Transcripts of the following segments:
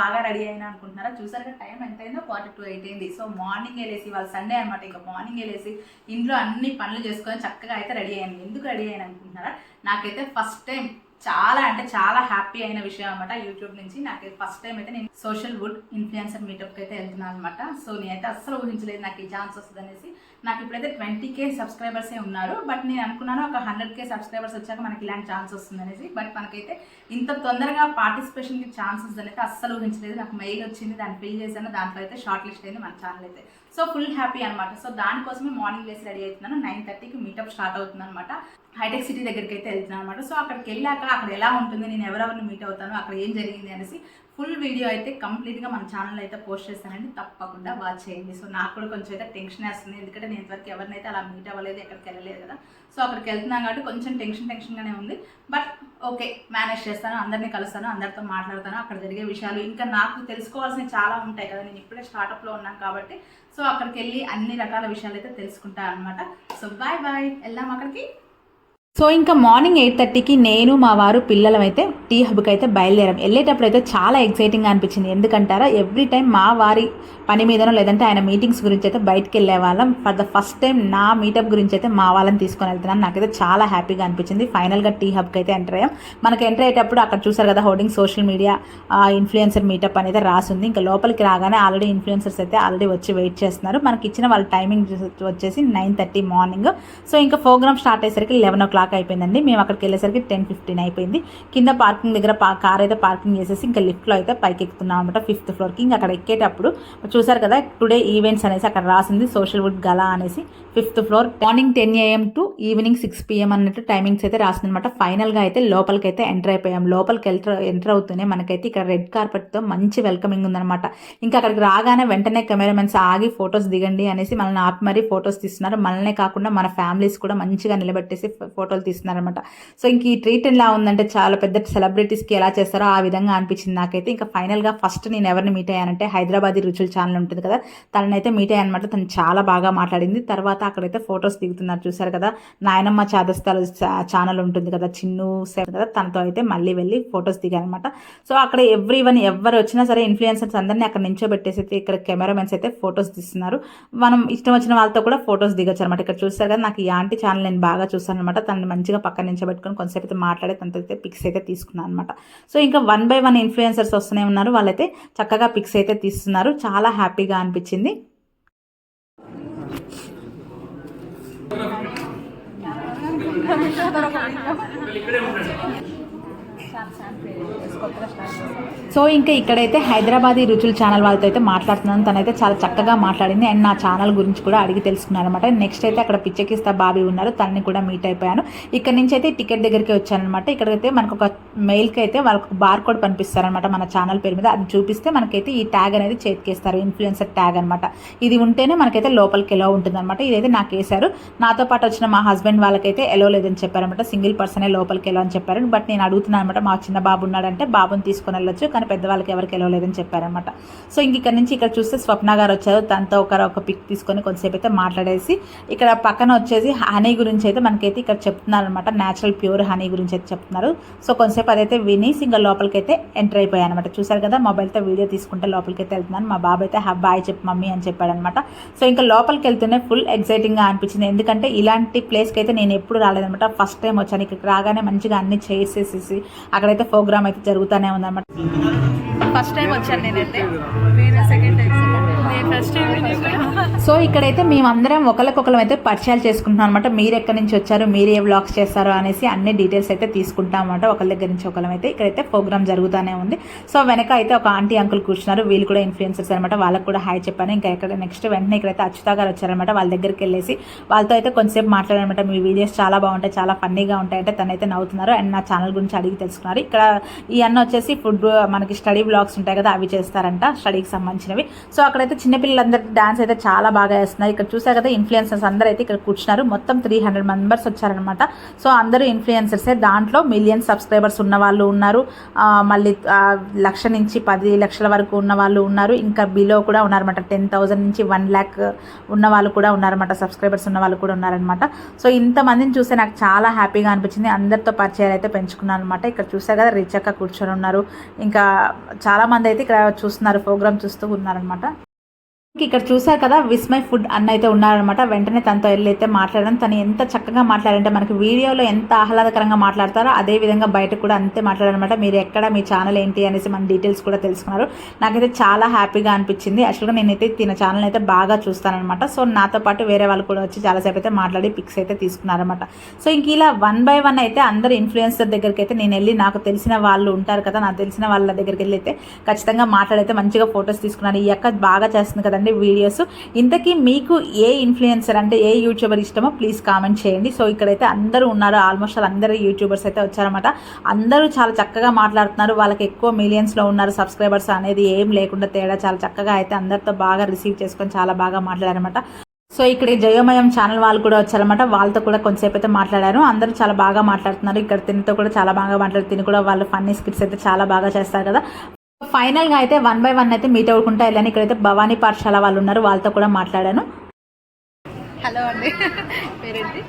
బాగా రెడీ అయినా అనుకుంటున్నారా? చూసారుగా టైం ఎంతైందో? క్వార్టర్ టూ ఎయిట్ అయింది. సో మార్నింగ్ వెళ్ళేసి వాళ్ళు సండే అనమాట ఇంకా మార్నింగ్ వెళ్ళేసి ఇంట్లో అన్ని పనులు చేసుకొని చక్కగా అయితే రెడీ అయ్యాను. ఎందుకు రెడీ అయ్యాను అనుకుంటున్నారా? నాకైతే ఫస్ట్ టైం చాలా అంటే చాలా హ్యాపీ అయిన విషయం అనమాట యూట్యూబ్ నుంచి. నాకు ఫస్ట్ టైం అయితే నేను సోషల్ వుడ్ ఇన్ఫ్లుయెన్సర్ మీటప్కి అయితే వెళ్తున్నాను అనమాట సో నేనైతే అస్సలు ఊహించలేదు నాకు ఈ ఛాన్స్ వస్తుంది అనేసి. నాకు ఇప్పుడైతే ట్వంటీ కే సబ్స్క్రైబర్సే ఉన్నారు. బట్ నేను అనుకున్నాను ఒక హండ్రెడ్ కే సబ్స్క్రైబర్స్ వచ్చాక మనకి ఇలాంటి ఛాన్స్ వస్తుంది అనేసి. బట్ మనకైతే ఇంత తొందరగా పార్టిసిపేషన్కి ఛాన్స్ వస్తుంది అయితే అస్సలు ఊహించలేదు. నాకు మెయిల్ వచ్చింది దాన్ని ఫిల్ చేశాను. దాంట్లో అయితే షార్ట్ లిస్ట్ అయింది మన ఛానల్ అయితే. సో ఫుల్ హ్యాపీ అనమాట సో దానికోసమే మార్నింగ్ లేసి రెడీ అవుతున్నాను. నైన్ థర్టీకి మీటప్ స్టార్ట్ అవుతుంది అనమాట హైటెక్ సిటీ దగ్గరికి అయితే వెళ్తున్నాను అనమాట సో అక్కడికి వెళ్ళాక అక్కడ ఎలా ఉంటుంది నేను ఎవరెవరిని మీట్ అవుతాను అక్కడ ఏం జరిగింది అనేసి ఫుల్ వీడియో అయితే కంప్లీట్గా మన ఛానల్ అయితే పోస్ట్ చేస్తానండి. తప్పకుండా వాచ్ చేయండి. సో నాకు కూడా కొంచెం అయితే టెన్షన్ వేస్తుంది. ఎందుకంటే నేను ఇంతవరకు ఎవరినైతే అలా మీట్ అవ్వలేదు ఎక్కడికి వెళ్ళలేదు కదా. సో అక్కడికి వెళ్తున్నాం కాబట్టి కొంచెం టెన్షన్ టెన్షన్గానే ఉంది. బట్ ఓకే మేనేజ్ చేస్తాను. అందరినీ కలుస్తాను అందరితో మాట్లాడతాను. అక్కడ జరిగే విషయాలు ఇంకా నాకు తెలుసుకోవాల్సినవి చాలా ఉంటాయి కదా. నేను ఇప్పుడే స్టార్టప్లో ఉన్నాను కాబట్టి. సో అక్కడికి వెళ్ళి అన్ని రకాల విషయాలు అయితే తెలుసుకుంటాను అనమాట సో బాయ్ బాయ్ వెళ్దాం అక్కడికి. సో ఇంకా మార్నింగ్ ఎయిట్ థర్టీకి నేను మా వారు పిల్లలం అయితే టీ హబ్కి అయితే బయలుదేరాం. వెళ్ళేటప్పుడు అయితే చాలా ఎక్సైటింగ్గా అనిపించింది. ఎందుకంటారా ఎవ్రీ టైం మా వారి పని మీదనో లేదంటే ఆయన మీటింగ్స్ గురించి అయితే బయటకు వెళ్ళే వాళ్ళం. ఫర్ ద ఫస్ట్ టైం నా మీటప్ గురించి అయితే మా వాళ్ళని తీసుకొని వెళ్తున్నాను నాకైతే చాలా హ్యాపీగా అనిపించింది. ఫైనల్గా టీ హబ్కి అయితే ఎంటర్ అయ్యాం. మనకి ఎంటర్ అయ్యేటప్పుడు అక్కడ చూసారు కదా hoarding social media influencer meetup అనేది రాసింది. ఇంకా లోపలికి రాగానే ఆల్రెడీ ఇన్ఫ్లుయెన్సర్స్ అయితే ఆల్రెడీ వచ్చి వెయిట్ చేస్తున్నారు. మనకి ఇచ్చిన వాళ్ళ టైమింగ్ వచ్చేసి నైన్ థర్టీ మార్నింగ్ సో ఇంకా ప్రోగ్రామ్ స్టార్ట్ అయ్యేసరికి లెవెన్ ఓ క్లాక్ పార్క్ అయిపోయిందండి. మేము అక్కడికి వెళ్ళేసరికి టెన్ ఫిఫ్టీన్ అయిపోయింది. కింద పార్కింగ్ దగ్గర కార్ అయితే పార్కింగ్ చేసేసి ఇంకా లిఫ్ట్లో అయితే పైకి ఎక్కుతున్నాం అనమాట ఫిఫ్త్ ఫ్లోర్కి ఇంకా అక్కడ ఎక్కేటప్పుడు చూసారు కదా టుడే ఈవెంట్స్ అనేసి అక్కడ రాసింది సోషల్ వుడ్ గలా అనేసి. Fifth floor morning ten AM to evening six PM అన్నట్టు టైమింగ్స్ అయితే రాసిందనమాట ఫైనల్గా అయితే లోపలికైతే ఎంటర్ అయిపోయాం. లోపలికి ఎంటర్ ఎంటర్ అవుతూనే మనకైతే ఇక్కడ రెడ్ కార్పెట్తో మంచి వెల్కమింగ్ ఉందన్నమాట. ఇంకా అక్కడికి రాగానే వెంటనే కెమెరామెన్స్ ఆగి ఫొటోస్ దిగండి అనేసి మనల్ని ఆపి మరీ ఫొటోస్ తీస్తున్నారు. మనల్నే కాకుండా మన ఫ్యామిలీస్ కూడా మంచిగా నిలబెట్టేసి ఫోటోలు తీస్తున్నారనమాట సో ఇంక ఈ ట్రీట్ ఎలా ఉందంటే చాలా పెద్ద సెలబ్రిటీస్కి ఎలా చేస్తారో ఆ విధంగా అనిపించింది నాకైతే. ఇంకా ఫైనల్గా ఫస్ట్ నేను ఎవరిని మీట్ అయ్యానంటే హైదరాబాదీ రుచుల ఛానల్ ఉంటుంది కదా తననైతే మీట్ అయ్యానమాట తను చాలా బాగా మాట్లాడింది. తర్వాత అక్కడైతే ఫొటోస్ దిగుతున్నారు. చూసారు కదా? నాయనమ్మ చాదస్తాలు ఛానల్ ఉంటుంది కదా? చిన్ను సెవెన్ కదా? తనతో అయితే మళ్ళీ వెళ్ళి ఫొటోస్ దిగానమాట సో అక్కడ ఎవ్రీ వన్ ఎవరు వచ్చినా సరే ఇన్ఫ్లుయెన్సర్స్ అందరినీ అక్కడ నించోబెట్టేసి అయితే ఇక్కడ కెమెరామెన్స్ అయితే ఫొటోస్ తీస్తున్నారు. మనం ఇష్టం వచ్చిన వాళ్ళతో కూడా ఫొటోస్ దిగొచ్చు అనమాట ఇక్కడ చూస్తారు కదా? నాకు ఈ ఆంటీ ఛానల్ నేను బాగా చూసాను అనమాట తనని మంచిగా పక్కన నించోబెట్టుకొని కొంతసేపు అయితే మాట్లాడే తనతో అయితే పిక్స్ అయితే తీసుకున్నాను అనమాట సో ఇంకా వన్ బై వన్ ఇన్ఫ్లుయెన్సర్స్ వస్తూనే ఉన్నారు. వాళ్ళైతే చక్కగా పిక్స్ అయితే తీస్తున్నారు. చాలా హ్యాపీగా అనిపించింది. ఇక్కడే ఉంటాడు. సో ఇంకా ఇక్కడైతే హైదరాబాదీ రుచుల ఛానల్ వాళ్ళతో అయితే మాట్లాడుతున్నాను. తనైతే చాలా చక్కగా మాట్లాడింది. అండ్ నా ఛానల్ గురించి కూడా అడిగి తెలుసుకున్నాను అనమాట నెక్స్ట్ అయితే అక్కడ పిచ్చకిస్తా బాబీ ఉన్నారు. తనని కూడా మీట్ అయిపోయాను. ఇక్కడ నుంచి అయితే టికెట్ దగ్గరికి వచ్చానమాట ఇక్కడైతే మనకు ఒక మెయిల్కి అయితే వాళ్ళకు బార్ కోడ్ పంపిస్తారనమాట మన ఛానల్ పేరు మీద. అది చూపిస్తే మనకైతే ఈ ట్యాగ్ అనేది చేతికేస్తారు. ఇన్ఫ్లుయెన్సర్ ట్యాగ్ అనమాట ఇది ఉంటేనే మనకైతే లోపలికి ఎలా ఉంటుంది అనమాట ఇదైతే నాకు వేశారు. నాతో పాటు వచ్చిన మా హస్బెండ్ వాళ్ళకైతే ఎలో లేదని చెప్పారనమాట సింగిల్ పర్సనే లోపలికి ఎలా అని చెప్పారు. బట్ నేను అడుగుతున్నాను అనమాట మా చిన్న బాబు ఉన్నాడంటే బాబుని తీసుకొని వెళ్ళొచ్చు. కానీ పెద్దవాళ్ళకి ఎవరికి వెళ్ళలేదని చెప్పారనమాట సో ఇంక ఇక్కడ నుంచి ఇక్కడ చూస్తే స్వప్న గారు వచ్చారు. తనతో ఒకరు ఒక పిక్ తీసుకొని కొద్దిసేపు అయితే మాట్లాడేసి ఇక్కడ పక్కన వచ్చేసి హనీ గురించి అయితే మనకైతే ఇక్కడ చెప్తున్నారు అనమాట న్యాచురల్ ప్యూర్ హనీ గురించి అయితే చెప్తున్నారు. సో కొంతసేపు అదైతే వినేసి ఇంకా లోపలికి అయితే ఎంటర్ అయిపోయాయి అనమాట చూసారు కదా మొబైల్తో వీడియో తీసుకుంటే లోపలికి అయితే వెళ్తున్నాను. మా బాబు అయితే బాయ్ చెప్పు మమ్మీ అని చెప్పాడనమాట సో ఇంకా లోపలికి వెళ్తూనే ఫుల్ ఎక్సైటింగ్గా అనిపించింది. ఎందుకంటే ఇలాంటి ప్లేస్కి అయితే నేను ఎప్పుడు రాలేదనమాట ఫస్ట్ టైం వచ్చాను. ఇక్కడ రాగానే మంచిగా అన్ని చేసేసేసి అక్కడైతే ప్రోగ్రామ్ అయితే జరుగుతూనే ఉందన్నమాట. ఫస్ట్ టైం వచ్చాను నేనైతే. నేను సెకండ్ టైం నేను ఫస్ట్ టైం సో ఇక్కడైతే మేమందరం ఒకరికొకరం అయితే పరిచయాలు చేసుకుంటున్నాం అనమాట మీరు ఎక్కడి నుంచి వచ్చారు? మీరు ఏ వ్లాగ్స్ చేస్తారు అనేసి అన్ని డీటెయిల్స్ అయితే తీసుకుంటాం అనమాట ఒకరి దగ్గర నుంచి ఒకరం అయితే ఇక్కడైతే ప్రోగ్రామ్ జరుగుతూనే ఉంది. సో వెనక అయితే ఒక ఆంటీ అంకుల్ కూర్చున్నారు. వీళ్ళు కూడా ఇన్ఫ్లుయెన్సర్స్ అనమాట వాళ్ళకి కూడా హాయ్ చెప్పాను. ఇంకా ఇక్కడ నెక్స్ట్ వెంటనే ఇక్కడైతే అచ్యుత గారు వచ్చారనమాట వాళ్ళ దగ్గరికి వెళ్ళేసి వాళ్ళతో అయితే కొంచెంసేపు మాట్లాడారనమాట మీ వీడియోస్ చాలా బాగుంటాయి చాలా ఫన్నీగా ఉంటాయి అంటే తనైతే నవ్వుతున్నారు. అండ్ నా ఛానల్ గురించి అడిగి తెలుసుకున్నారు. ఇక్కడ ఈ అన్న వచ్చేసి ఫుడ్ మనకి స్టడీ బ్లాగ్స్ ఉంటాయి కదా అవి చేస్తారంట స్టడీకి సంబంధించినవి. సో అక్కడైతే చిన్నపిల్లలందరికీ డాన్స్ అయితే చాలా బాగా వేస్తున్నారు. ఇక్కడ చూసా కదా ఇన్ఫ్లుయెన్సర్స్ అందరూ అయితే ఇక్కడ కూర్చున్నారు. మొత్తం త్రీ హండ్రెడ్ మెంబర్స్ వచ్చారనమాట సో అందరూ ఇన్ఫ్లుయెన్సర్సే దాంట్లో మిలియన్ సబ్స్క్రైబర్స్ ఉన్న వాళ్ళు ఉన్నారు. మళ్ళీ లక్ష నుంచి పది లక్షల వరకు ఉన్న వాళ్ళు ఉన్నారు. ఇంకా బిలో కూడా ఉన్నారన్నమాట. టెన్ థౌసండ్ నుంచి వన్ ల్యాక్ ఉన్న వాళ్ళు కూడా ఉన్నారన్నమాట. సబ్స్క్రైబర్స్ ఉన్న వాళ్ళు కూడా ఉన్నారనమాట సో ఇంతమందిని చూస్తే నాకు చాలా హ్యాపీగా అనిపించింది. అందరితో పరిచయాలు అయితే పెంచుకున్నాను అనమాట ఇక్కడ చూసా కదా రిచక్క కూర్చొని ఉన్నారు. ఇంకా చాలామంది అయితే ఇక్కడ చూస్తున్నారు ప్రోగ్రామ్ చూస్తూ ఉన్నారనమాట ఇక్కడ చూసారు కదా విస్మయ్ ఫుడ్ అన్న అయితే ఉన్నారనమాట వెంటనే తనతో వెళ్ళి అయితే మాట్లాడడం. తను ఎంత చక్కగా మాట్లాడంటే మనకి వీడియోలో ఎంత ఆహ్లాదకరంగా మాట్లాడతారో అదే విధంగా బయట కూడా అంతే మాట్లాడారనమాట మీరు ఎక్కడ మీ ఛానల్ ఏంటి అనేసి మన డీటెయిల్స్ కూడా తెలుసుకున్నారు. నాకైతే చాలా హ్యాపీగా అనిపించింది. యాక్చువల్గా నేనైతే తిన ఛానల్ అయితే బాగా చూస్తానమాట సో నాతో పాటు వేరే వాళ్ళు కూడా వచ్చి చాలాసేపు అయితే మాట్లాడి పిక్స్ అయితే తీసుకున్నారనమాట సో ఇంక ఇలా వన్ బై వన్ అయితే అందరు ఇన్ఫ్లుయెన్సర్ దగ్గరికి అయితే నేను వెళ్ళి నాకు తెలిసిన వాళ్ళు ఉంటారు కదా నాకు తెలిసిన వాళ్ళ దగ్గరికి వెళ్ళి అయితే ఖచ్చితంగా మాట్లాడైతే మంచిగా ఫొటోస్ తీసుకున్నాను ఈ అక్క బాగా చేస్తుంది కదండి. వీడియోస్. ఇంతకీ మీకు ఏ ఇన్ఫ్లుయెన్సర్ అంటే ఏ యూట్యూబర్ ఇష్టమో ప్లీజ్ కామెంట్ చేయండి. సో ఇక్కడైతే అందరూ ఉన్నారు. ఆల్మోస్ట్ అందరూ యూట్యూబర్స్ అయితే వచ్చారన్నమాట. అందరూ చాలా చక్కగా మాట్లాడుతున్నారు. వాళ్ళకి ఎక్కువ మిలియన్స్లో ఉన్నారు సబ్స్క్రైబర్స్ అనేది ఏం లేకుండా తేడా చాలా చక్కగా అయితే అందరితో బాగా రిసీవ్ చేసుకొని చాలా బాగా మాట్లాడారన్నమాట. సో ఇక్కడ జయోమయం ఛానల్ వాళ్ళు కూడా వచ్చారన్నమాట. వాళ్ళతో కూడా కొంతసేపు అయితే మాట్లాడారు. అందరూ చాలా బాగా మాట్లాడుతున్నారు. ఇక్కడ తినితో కూడా చాలా బాగా మాట్లాడుతుంది తిని కూడా వాళ్ళు ఫన్నీ స్కిట్స్ అయితే చాలా బాగా చేస్తారు కదా. ఫైనల్గా అయితే వన్ బై వన్ అయితే మీట్ అవ్వకుండా వెళ్ళాను. ఇక్కడైతే భవానీ పాఠశాల వాళ్ళు ఉన్నారు వాళ్ళతో కూడా మాట్లాడాను. హలో అండి. పేరేంటి?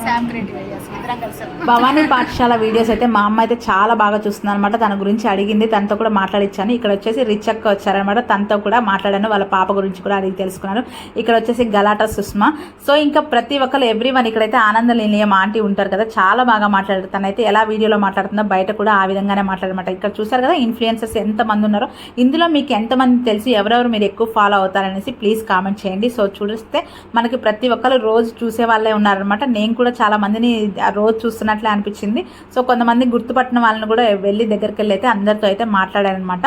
ఇద్దరం కలిసి. భవానీ పాఠశాల వీడియోస్ అయితే మా అమ్మ అయితే చాలా బాగా చూస్తుంది అనమాట తన గురించి అడిగింది తనతో కూడా మాట్లాడిచ్చాను. ఇక్కడ వచ్చేసి రిచక్ వచ్చారనమాట తనతో కూడా మాట్లాడాను వాళ్ళ పాప గురించి కూడా అడిగి తెలుసుకున్నాను. ఇక్కడ వచ్చేసి గలాటా సుష్మా. సో ఇంకా ప్రతి ఒక్కరు ఎవ్రీ వన్ ఇక్కడైతే ఆనంద నిలయం ఆంటీ ఉంటారు కదా చాలా బాగా మాట్లాడారు. తనైతే ఎలా వీడియోలో మాట్లాడుతుందో బయట కూడా ఆ విధంగానే మాట్లాడమాట ఇక్కడ చూసారు కదా ఇన్ఫ్లుయెన్సర్స్ ఎంతమంది ఉన్నారో. ఇందులో మీకు ఎంతమంది తెలిసి ఎవరెవరు మీరు ఎక్కువ ఫాలో అవుతారనేసి ప్లీజ్ కామెంట్ చేయండి. సో చూస్తే మనకి ప్రతి ఒక్కరు రోజు చూసే వాళ్ళే ఉన్నారనమాట నేను కూడా చాలా మందిని ఆ రోజు చూస్తున్నట్లే అనిపించింది. సో కొంతమంది గుర్తుపట్టిన వాళ్ళని కూడా వెళ్ళి దగ్గరికి వెళ్ళి అయితే అందరితో అయితే మాట్లాడారనమాట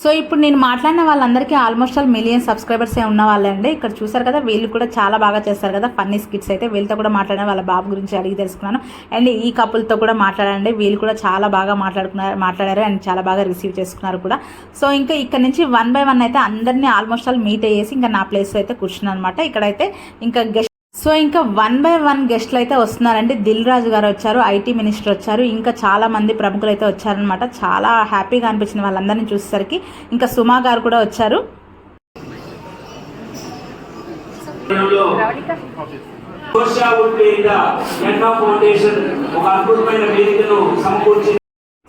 సో ఇప్పుడు నేను మాట్లాడిన వాళ్ళందరికీ ఆల్మోస్ట్ ఆల్ మిలియన్ సబ్స్క్రైబర్స్ ఉన్న వాళ్ళే అండి ఇక్కడ చూసారు కదా వీళ్ళు కూడా చాలా బాగా చేస్తారు కదా ఫన్నీ స్కిట్స్ అయితే. వీళ్ళతో కూడా మాట్లాడిన వాళ్ళ బాబు గురించి అడిగి తెలుసుకున్నాను. అండ్ ఈ కపుల్తో కూడా మాట్లాడండి వీళ్ళు కూడా చాలా బాగా మాట్లాడుకున్నారు మాట్లాడారు అండ్ చాలా బాగా రిసీవ్ చేసుకున్నారు కూడా. సో ఇంకా ఇక్కడ నుంచి వన్ బై వన్ అయితే అందరినీ ఆల్మోస్ట్ ఆల్ మీట్ అయ్యేసి ఇంకా నా ప్లేస్ అయితే కూర్చున్నాను అనమాట ఇక్కడైతే ఇంకా గెస్ట్ సో ఇంకా వన్ బై వన్ గెస్ట్లు అయితే వస్తున్నారండి. దిల్ రాజు గారు వచ్చారు ఐటీ మినిస్టర్ వచ్చారు. ఇంకా చాలా మంది ప్రముఖులు అయితే వచ్చారనమాట చాలా హ్యాపీగా అనిపించిన వాళ్ళందరినీ చూసేసరికి. ఇంకా సుమా గారు కూడా వచ్చారు. ఫౌండేషన్ ఒక అద్భుతమైన వేదికను సమకూర్చి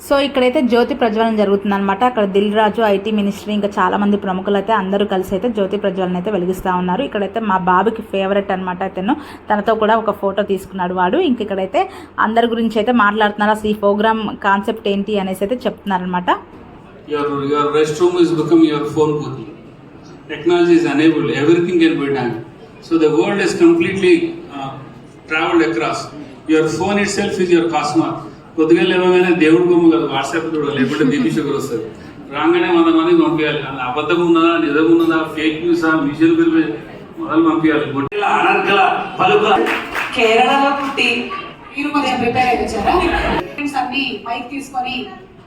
సో ఇక్కడైతే జ్యోతి ప్రజ్వలన జరుగుతుందన్నమాట. అక్కడ దిల్ రాజు ఐటీ మినిస్ట్రీ ఇంకా చాలా మంది ప్రముఖులు అయితే అందరూ కలిసి అయితే జ్యోతి ప్రజ్వలన అయితే వెలిగిస్తూ ఉన్నారు. ఇక్కడైతే మా బాబుకి ఫేవరెట్ అనమాట అతను. తనతో కూడా ఒక ఫోటో తీసుకున్నాడు వాడు. ఇంక ఇక్కడైతే అందరి గురించి అయితే మాట్లాడుతున్నారు. అసలు ఈ ప్రోగ్రామ్ కాన్సెప్ట్ ఏంటి అనేసి అయితే చెప్తున్నారనమాట అనమాట your restroom is become your phone booth. Technology is cosmos. కొద్దిగా లేవగానే దేవుడు బొమ్మ కదా వాట్సాప్ చూడ లేకుంటే బీపీ షుగర్ వస్తుంది. రాగానే వంద మందికి పంపించాలి. అది అబద్ధం ఉన్నదా నిజం ఉన్నదా ఫేక్ న్యూసా మిషన్ పిలిపి మొదలు పంపించాలి. గొడ్డెల అనర్కల పలుకుల. కేరళలో పుట్టి మీరు కొంచెం ప్రిపేర్ అయిపోయారా? అన్ని మైక్ తీసుకొని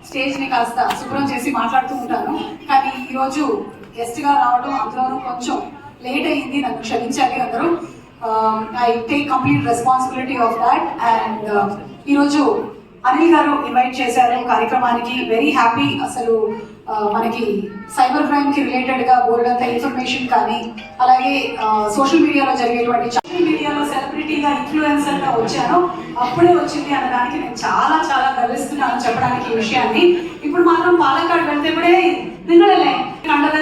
స్టేజ్ని కాస్త శుభ్రం చేసి మాట్లాడుతూ ఉంటాను. కానీ ఈ రోజు గెస్ట్గా రావడం అందులోనూ కొంచెం లేట్ అయ్యింది నన్ను క్షమించాలి అందరూ. I take complete responsibility of that and ఈరోజు అనిల్ గారు ఇన్వైట్ చేశారు కార్యక్రమానికి. వెరీ హ్యాపీ అసలు మనకి సైబర్ క్రైమ్కి రిలేటెడ్గా బోర్డు అంత ఇన్ఫర్మేషన్ కానీ అలాగే సోషల్ మీడియాలో జరిగేటువంటి సోషల్ మీడియాలో సెలబ్రిటీగా ఇన్ఫ్లుయెన్సర్గా వచ్చాను. అప్పుడే వచ్చింది అనడానికి నేను చాలా చాలా గర్విస్తున్నాను చెప్పడానికి ఈ విషయాన్ని. ఇప్పుడు మాత్రం పాలక్కాడ్ వెళ్తే కూడా నిన్నలే కండల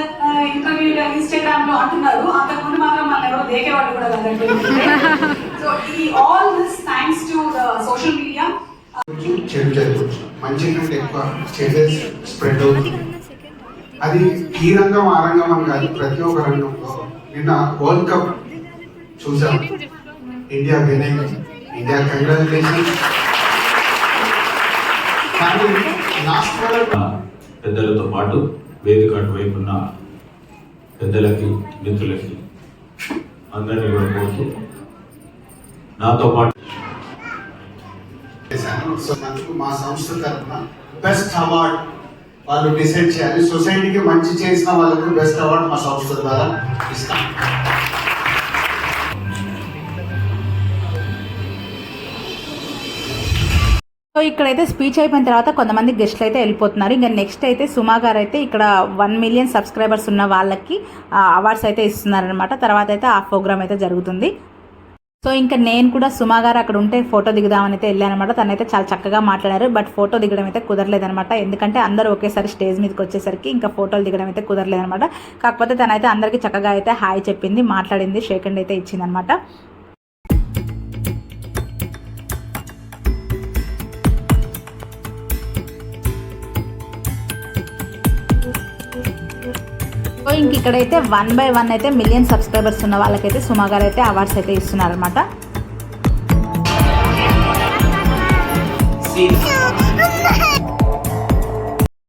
ఇంటర్వ్యూ ఇన్స్టాగ్రామ్లో అంటున్నారు. అంతకుముందు మాత్రం మన ఎవరో దేకేవాళ్ళు కూడా కదండి. సో ఈ all this thanks to social media చెడు జరగవచ్చు మంచి కంటే ఎక్కువ చెడు స్ప్రెడ్ అవుతుంది అది ఈ రంగం ఆ రంగం అని కాదు ప్రతి ఒక్క రంగంలో. నిన్న వరల్డ్ కప్ చూసాం. ఇండియా వినింగ్ ఇండియా కంగ్రాచులేషన్ కానీ లాస్ట్ పెద్దలతో పాటు వేదిక అటువైపు ఉన్న పెద్దలకి మిత్రులకి అందరినీ కూడా కోరుతూ నాతో పాటు చేశాను మా సంస్థ తరఫున బెస్ట్ అవార్డ్ వాళ్ళు డిసైడ్ చేయాలి. సొసైటీకి మంచి చేసిన వాళ్ళకి బెస్ట్ అవార్డ్ మా సంస్థ ద్వారా ఇస్తాం. సో ఇక్కడైతే స్పీచ్ అయిపోయిన తర్వాత కొంతమంది గెస్ట్లు అయితే వెళ్ళిపోతున్నారు. ఇంకా నెక్స్ట్ అయితే సుమా గారు అయితే ఇక్కడ వన్ మిలియన్ సబ్స్క్రైబర్స్ ఉన్న వాళ్ళకి అవార్డ్స్ అయితే ఇస్తున్నారనమాట తర్వాత అయితే ఆ ప్రోగ్రామ్ అయితే జరుగుతుంది. సో ఇంకా నేను కూడా సుమా గారు అక్కడ ఉంటే ఫోటో దిగుదామని అయితే వెళ్ళానమాట తనైతే చాలా చక్కగా మాట్లాడారు బట్ ఫోటో దిగడం అయితే కుదరలేదనమాట ఎందుకంటే అందరూ ఒకేసారి స్టేజ్ మీదకి వచ్చేసరికి ఇంకా ఫోటోలు దిగడం అయితే కుదరలేదనమాట కాకపోతే తనైతే అందరికీ చక్కగా అయితే హాయ్ చెప్పింది మాట్లాడింది షేక్ అండ్ అయితే ఇచ్చిందనమాట ఇంక ఇక్కడైతే వన్ బై వన్ అయితే మిలియన్ సబ్స్క్రైబర్స్ ఉన్న వాళ్ళకైతే సుమా గారు అయితే అవార్డ్స్ అయితే ఇస్తున్నారనమాట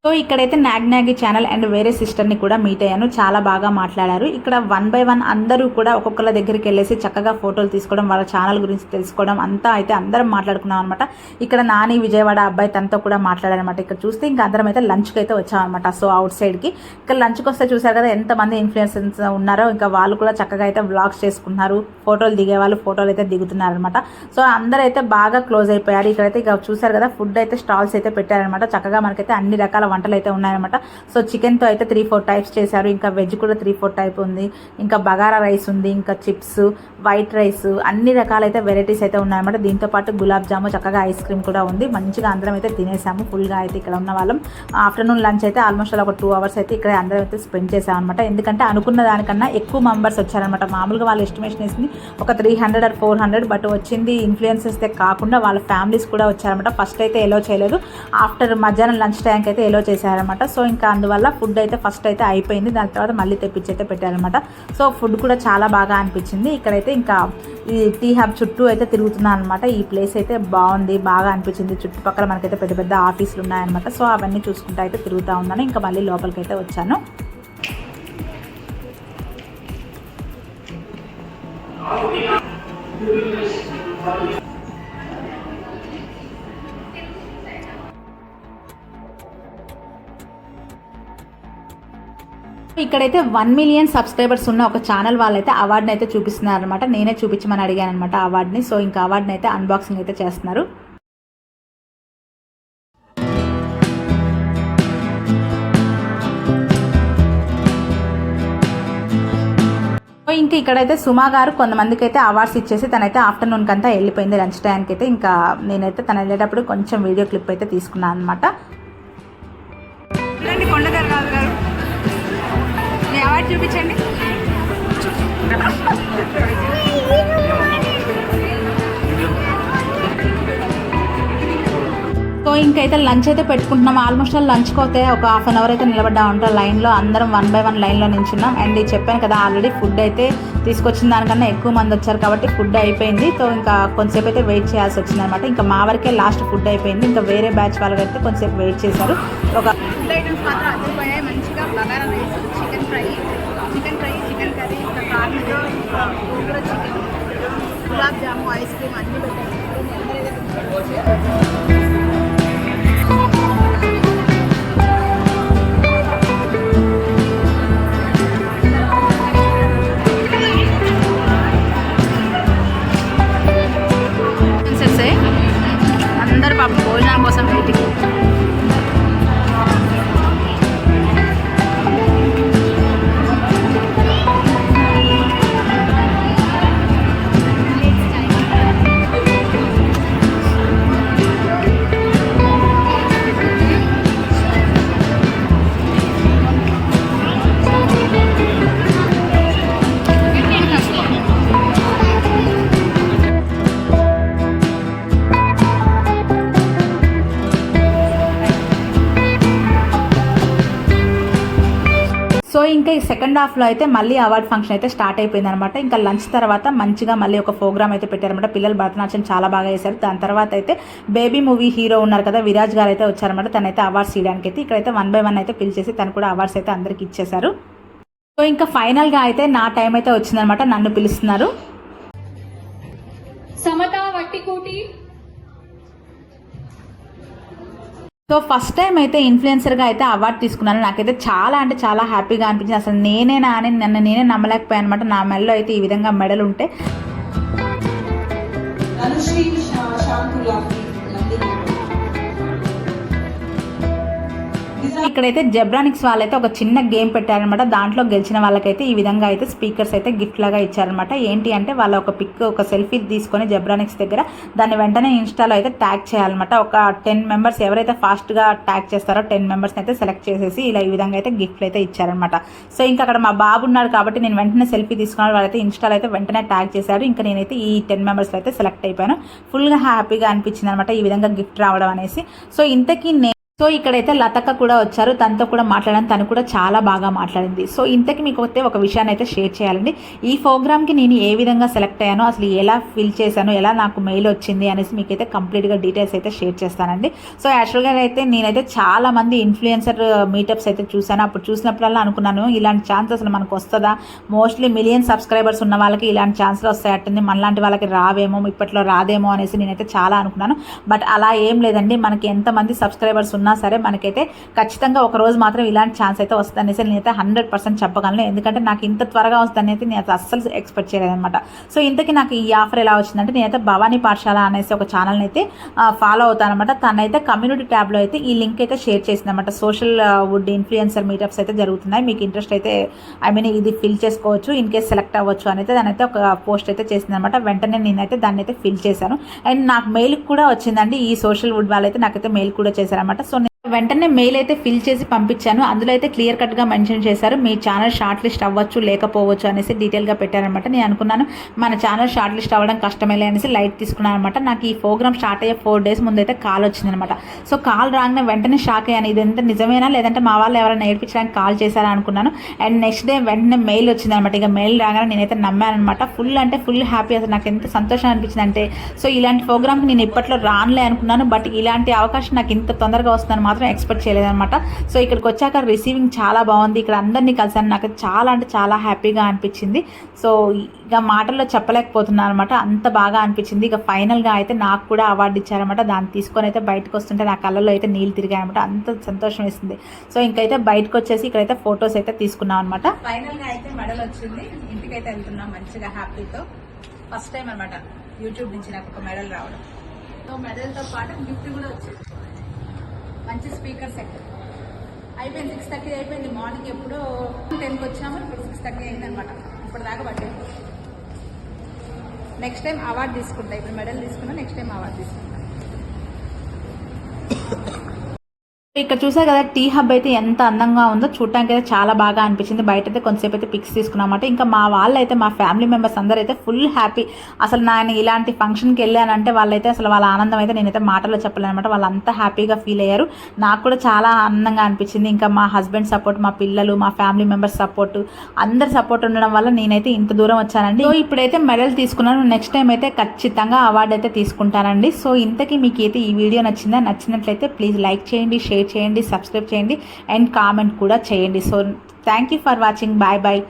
సో ఇక్కడైతే నాగ్ నాగి ఛానల్ అండ్ వేరే సిస్టర్ని కూడా మీట్ అయ్యాను. చాలా బాగా మాట్లాడారు. ఇక్కడ వన్ బై వన్ అందరూ కూడా ఒక్కొక్కళ్ళ దగ్గరికి వెళ్ళేసి చక్కగా ఫోటోలు తీసుకోవడం వాళ్ళ ఛానల్ గురించి తెలుసుకోవడం అంతా అయితే అందరం మాట్లాడుకున్నాం అనమాట ఇక్కడ నాని విజయవాడ అబ్బాయి తనతో కూడా మాట్లాడారనమాట ఇక్కడ చూస్తే ఇంకా అందరం అయితే లంచ్కి అయితే వచ్చామన్నమాట సో అవుట్ సైడ్కి ఇక్కడ లంచ్కి వస్తే చూసారు కదా ఎంతమంది ఇన్ఫ్లుయెన్సర్స్ ఉన్నారో ఇంకా వాళ్ళు కూడా చక్కగా అయితే వ్లాగ్స్ చేసుకున్నారు ఫోటోలు దిగే వాళ్ళు ఫోటోలు అయితే దిగుతున్నారనమాట సో అందరూ అయితే బాగా క్లోజ్ అయిపోయారు. ఇక్కడైతే ఇక చూసారు కదా ఫుడ్ అయితే స్టాల్స్ అయితే పెట్టారనమాట చక్కగా మనకైతే అన్ని రకాల వంటలు అయితే ఉన్నాయన్నమాట. సో చికెన్తో అయితే త్రీ ఫోర్ టైప్స్ చేశారు. ఇంకా వెజ్ కూడా త్రీ ఫోర్ టైప్ ఉంది. ఇంకా బగారా రైస్ ఉంది ఇంకా చిప్స్ వైట్ రైస్ అన్ని రకాలైతే వెరైటీస్ అయితే ఉన్నాయన్నమాట. దీంతో పాటు గులాబ్ జాము చక్కగా ఐస్ క్రీమ్ కూడా ఉంది. మంచిగా అందరం అయితే తినేసాము. ఫుల్గా అయితే ఇక్కడ ఉన్న వాళ్ళం. ఆఫ్టర్నూన్ లంచ్ అయితే ఆల్మోస్ట్ అలా ఒక టూ అవర్స్ అయితే ఇక్కడ అందరం అయితే స్పెండ్ చేసామన్నమాట. ఎందుకంటే అనుకున్న దానికన్నా ఎక్కువ మెంబర్స్ వచ్చారనమాట మామూలుగా వాళ్ళ ఎస్టిమేషన్ వేసింది ఒక three hundred or four hundred but వచ్చింది ఇన్ఫ్లుయెన్సెస్ కాకుండా వాళ్ళ ఫ్యామిలీస్ కూడా వచ్చారనమాట ఫస్ట్ అయితే ఎలో చేయలేదు. ఆఫ్టర్ మధ్యాహ్నం లంచ్ టైంకి అయితే ఎలో చేశారనమాట సో ఇంకా అందువల్ల ఫుడ్ అయితే ఫస్ట్ అయితే అయిపోయింది. దాని తర్వాత మళ్ళీ తెప్పించి అయితే పెట్టారనమాట సో ఫుడ్ కూడా చాలా బాగా అనిపించింది. ఇక్కడైతే ఇంకా ఈ టీ హబ్ చుట్టూ అయితే తిరుగుతున్నాను అనమాట ఈ ప్లేస్ అయితే బాగుంది బాగా అనిపించింది. చుట్టుపక్కల మనకైతే పెద్ద పెద్ద ఆఫీసులు ఉన్నాయన్నమాట. సో అవన్నీ చూసుకుంటూ అయితే తిరుగుతూ ఉన్నాను. ఇంకా మళ్ళీ లోపలికి అయితే వచ్చాను. ఇక్కడైతే వన్ మిలియన్ సబ్స్క్రైబర్స్ ఉన్న ఒక ఛానల్ వాళ్ళైతే అవార్డుని అయితే చూపిస్తున్నారు అనమాట నేనే చూపించమని అడిగాను అనమాట అవార్డుని సో ఇంకా అవార్డుని అయితే అన్బాక్సింగ్ అయితే చేస్తున్నారు. సో ఇంకా ఇక్కడైతే సుమా గారు కొంతమందికి అయితే అవార్డ్స్ ఇచ్చేసి తనైతే ఆఫ్టర్నూన్కి అంతా వెళ్ళిపోయింది లంచ్ టైంకి అయితే ఇంకా నేనైతే తను వెళ్ళేటప్పుడు కొంచెం వీడియో క్లిప్ అయితే తీసుకున్నాను అనమాట అవార్డు చూపించండి. సో ఇంకైతే లంచ్ అయితే పెట్టుకుంటున్నాం. ఆల్మోస్ట్ లంచ్కి అయితే ఒక హాఫ్ అన్ అవర్ అయితే నిలబడ్డా ఉంటాం లైన్లో. అందరం వన్ బై వన్ లైన్లో నించున్నాం అండ్ చెప్పాను కదా ఆల్రెడీ ఫుడ్ అయితే తీసుకొచ్చిన దానికన్నా ఎక్కువ మంది వచ్చారు కాబట్టి ఫుడ్ అయిపోయింది. సో ఇంకా కొంతసేపు అయితే వెయిట్ చేయాల్సి వచ్చింది అనమాట ఇంకా మా వరకే లాస్ట్ ఫుడ్ అయిపోయింది. ఇంకా వేరే బ్యాచ్ వాళ్ళకి అయితే కొంతసేపు వెయిట్ చేశారు. ఒక ఫుడ్ ఐటమ్స్ మాత్రం మంచిగా bagara rice chicken fry chicken fry chicken curry ఇంకా కార్న్ ఇంకా gongura chicken gulab jamun ice cream అన్నీ పెట్టారు ఇంకా ఈ సెకండ్ హాఫ్లో అయితే మళ్ళీ అవార్డ్ ఫంక్షన్ అయితే స్టార్ట్ అయిపోయింది అనమాట ఇంకా లంచ్ తర్వాత మంచిగా మళ్ళీ ఒక ప్రోగ్రామ్ అయితే పెట్టారనమాట పిల్లలు భరతనాట్యం చాలా బాగా చేశారు దాని తర్వాత అయితే బేబీ మూవీ హీరో ఉన్నారు కదా విరాజ్ గారు అయితే వచ్చారనమాట తనైతే అవార్డ్స్ ఇవ్వడానికి అయితే ఇక్కడైతే వన్ బై వన్ అయితే పిలిచేసి తను కూడా అవార్డ్స్ అయితే అందరికి ఇచ్చేశారు. సో ఇంకా ఫైనల్గా అయితే నా టైం అయితే వచ్చిందనమాట నన్ను పిలుస్తున్నారు. Samata Vattikuti so first time అయితే ఇన్ఫ్లుయెన్సర్గా అయితే అవార్డు తీసుకున్నాను. నాకైతే చాలా అంటే చాలా హ్యాపీగా అనిపించింది. అసలు నేనేనా అని నన్ను నేనే నమ్మలేకపోయాను అనమాట నా మెడలో అయితే ఈ విధంగా మెడలు ఉంటే ఇక్కడైతే జెబ్రానిక్స్ వాళ్ళైతే ఒక చిన్న గేమ్ పెట్టారనమాట దాంట్లో గెలిచిన వాళ్ళకైతే ఈ విధంగా అయితే స్పీకర్స్ అయితే గిఫ్ట్ లాగా ఇచ్చారనమాట ఏంటి అంటే వాళ్ళ ఒక పిక్ ఒక సెల్ఫీ తీసుకొని జెబ్రానిక్స్ దగ్గర దాన్ని వెంటనే ఇన్స్టాలో అయితే ట్యాగ్ చేయాలన్నమాట. ఒక టెన్ మెంబర్స్ ఎవరైతే ఫాస్ట్గా ట్యాగ్ చేస్తారో టెన్ మెంబర్స్ని అయితే సెలెక్ట్ చేసేసి ఇలా ఈ విధంగా అయితే గిఫ్ట్లు అయితే ఇచ్చారనమాట సో ఇంకా అక్కడ మా బాబు ఉన్నాడు కాబట్టి నేను వెంటనే సెల్ఫీ తీసుకున్నాను. వాళ్ళైతే ఇన్స్టాలో అయితే వెంటనే ట్యాగ్ చేశారు. ఇంకా నేనైతే ఈ టెన్ మెంబర్స్లో అయితే సెలెక్ట్ అయిపోయాను. ఫుల్గా హ్యాపీగా అనిపించింది అనమాట ఈ విధంగా గిఫ్ట్ రావడం అనేసి. సో ఇంతకీ నేను సో ఇక్కడైతే లతక్క కూడా వచ్చారు. తనతో కూడా మాట్లాడాను. తను కూడా చాలా బాగా మాట్లాడింది. సో ఇంతకి మీకు వస్తే ఒక విషయాన్ని అయితే షేర్ చేయాలండి. ఈ ప్రోగ్రామ్కి నేను ఏ విధంగా సెలెక్ట్ అయ్యానో అసలు ఎలా ఫిల్ చేశాను ఎలా నాకు మెయిల్ వచ్చింది అనేసి మీకైతే కంప్లీట్గా డీటెయిల్స్ అయితే షేర్ చేస్తానండి. సో యాక్చువల్గా అయితే నేనైతే చాలా మంది ఇన్ఫ్లుయెన్సర్ మీటప్స్ అయితే చూశాను. అప్పుడు చూసినప్పుడల్లా అనుకున్నాను ఇలాంటి ఛాన్స్ అసలు మనకు వస్తుందా? మోస్ట్లీ మిలియన్ సబ్స్క్రైబర్స్ ఉన్న వాళ్ళకి ఇలాంటి ఛాన్స్లు వస్తాయట్టుంది మనలాంటి వాళ్ళకి రావేమో ఇప్పట్లో రాదేమో అనేసి నేనైతే చాలా అనుకున్నాను. బట్ అలా ఏం లేదండి. మనకి ఎంతమంది సబ్స్క్రైబర్స్ ఉన్నా సరే మనకైతే ఖచ్చితంగా ఒక రోజు మాత్రం ఇలాంటి ఛాన్స్ అయితే వస్తుంది అనేసి నేనైతే హండ్రెడ్ పర్సెంట్ చెప్పగలను. ఎందుకంటే నాకు ఇంత త్వరగా వస్తుంది అయితే నేను అస్సలు ఎక్స్పెక్ట్ చేయలేదన్నమాట. సో ఇంతకీ నాకు ఈ ఆఫర్ ఎలా వచ్చిందంటే నేనైతే భవానీ పాఠశాల అనేసి ఒక ఛానల్ని అయితే ఫాలో అవుతానమాట తనైతే కమ్యూనిటీ ట్యాబ్లో అయితే ఈ లింక్ అయితే షేర్ చేసింది అనమాట సోషల్ వుడ్ ఇన్ఫ్లుయెన్సర్ మీటప్స్ అయితే జరుగుతున్నాయి. మీకు ఇంట్రెస్ట్ అయితే ఐ మీన్ ఇది ఫిల్ చేసుకోవచ్చు. ఇన్ కేస్ సెలెక్ట్ అవ్వచ్చు అని అయితే దానైతే ఒక పోస్ట్ అయితే చేసింది అనమాట వెంటనే నేనైతే దాన్ని అయితే ఫిల్ చేశాను. అండ్ నాకు మెయిల్ కూడా వచ్చిందండి. ఈ సోషల్ వుడ్ వాళ్ళైతే నాకైతే మెయిల్ కూడా చేశారనమాట సో వెంటనే మెయిల్ అయితే ఫిల్ చేసి పంపించాను. అందులో అయితే క్లియర్ కట్గా మెన్షన్ చేశారు. మీ ఛానల్ షార్ట్ లిస్ట్ అవ్వచ్చు లేకపోవచ్చు అనేసి డీటెయిల్గా పెట్టారనమాట నేను అనుకున్నాను మన ఛానల్ షార్ట్ లిస్ట్ అవ్వడం కష్టమేలే అనేసి లైట్ తీసుకున్నాను అనమాట నాకు ఈ ప్రోగ్రామ్ స్టార్ట్ అయ్యే ఫోర్ డేస్ ముందు అయితే కాల్ వచ్చిందనమాట సో కాల్ రాగానే వెంటనే షాక్ అయ్యాను. ఇది ఎంత నిజమేనా లేదంటే మా వాళ్ళు ఎవరైనా నేర్పించడానికి కాల్ చేశారా అనుకున్నాను. అండ్ నెక్స్ట్ డే వెంటనే మెయిల్ వచ్చిందనమాట ఇక మెయిల్ రాగానే నేనైతే నమ్మాను అనమాట ఫుల్ అంటే ఫుల్ హ్యాపీ. అసలు నాకు ఎంత సంతోషం అనిపించింది అంటే సో ఇలాంటి ప్రోగ్రామ్కి నేను ఇప్పట్లో రానులే అనుకున్నాను. బట్ ఇలాంటి అవకాశం నాకు ఇంత తొందరగా వస్తుందని మాత్రం ఎక్స్పెక్ట్ చేయలేదన్నమాట. సో ఇక్కడికి వచ్చాక రిసీవింగ్ చాలా బాగుంది. ఇక్కడ అందరినీ కలిసాను నాకు చాలా అంటే చాలా హ్యాపీగా అనిపించింది. సో ఇక మాటల్లో చెప్పలేకపోతున్నాను అనమాట అంత బాగా అనిపించింది. ఇక ఫైనల్గా అయితే నాకు కూడా అవార్డు ఇచ్చారనమాట దాన్ని తీసుకొని అయితే బయటకు వస్తుంటే నా కళ్ళలో అయితే నీళ్ళు తిరిగాయి అనమాట అంత సంతోషం వేసింది. సో ఇంకైతే బయటకు వచ్చేసి ఇక్కడైతే ఫొటోస్ అయితే తీసుకున్నాం అనమాట ఫైనల్గా అయితే మెడల్ వచ్చింది. ఇంటికైతే వెళ్తున్నాం మంచిగా హ్యాపీతో. ఫస్ట్ టైం అనమాట యూట్యూబ్ నుంచి నాకు ఒక మెడల్ రావడం. సో మెడల్తో పాటు గిఫ్ట్ కూడా వచ్చింది. మంచి స్పీకర్ సెట్. అయిపోయింది సిక్స్ థర్టీ అయిపోయింది మార్నింగ్ ఎప్పుడో టెన్కి వచ్చాము ఇప్పుడు సిక్స్ థర్టీ అయింది అనమాట ఇప్పుడు దాకా నెక్స్ట్ టైం అవార్డు తీసుకుంటా. ఇప్పుడు మెడల్ తీసుకున్నా నెక్స్ట్ టైం అవార్డు తీసుకుంటా. ఇక్కడ చూసా కదా టీ హబ్ అయితే ఎంత అందంగా ఉందో చూడటానికి అయితే చాలా బాగా అనిపించింది. బయట అయితే కొంతసేపు అయితే పిక్స్ తీసుకున్నామాట ఇంకా మా వాళ్ళు అయితే మా ఫ్యామిలీ మెంబర్స్ అందరూ అయితే ఫుల్ హ్యాపీ. అసలు నేను ఇలాంటి ఫంక్షన్కి వెళ్ళానంటే వాళ్ళైతే అసలు వాళ్ళ ఆనందం అయితే నేనైతే మాటల్లో చెప్పలేనమాట వాళ్ళంతా హ్యాపీగా ఫీల్ అయ్యారు. నాకు కూడా చాలా ఆనందంగా అనిపించింది. ఇంకా మా హస్బెండ్ సపోర్ట్ మా పిల్లలు మా ఫ్యామిలీ మెంబర్స్ సపోర్ట్ అందరి సపోర్ట్ ఉండడం వల్ల నేనైతే ఇంత దూరం వచ్చానండి. సో ఇప్పుడైతే మెడల్ తీసుకున్నాను. నెక్స్ట్ టైం అయితే ఖచ్చితంగా అవార్డు అయితే తీసుకుంటానండి. సో ఇంతకీ మీకు అయితే ఈ వీడియో నచ్చిందా? నచ్చినట్లయితే ప్లీజ్ లైక్ చేయండి షేర్ చేయండి సబ్స్క్రైబ్ చేయండి అండ్ కామెంట్ కూడా చేయండి. So thank you for watching bye bye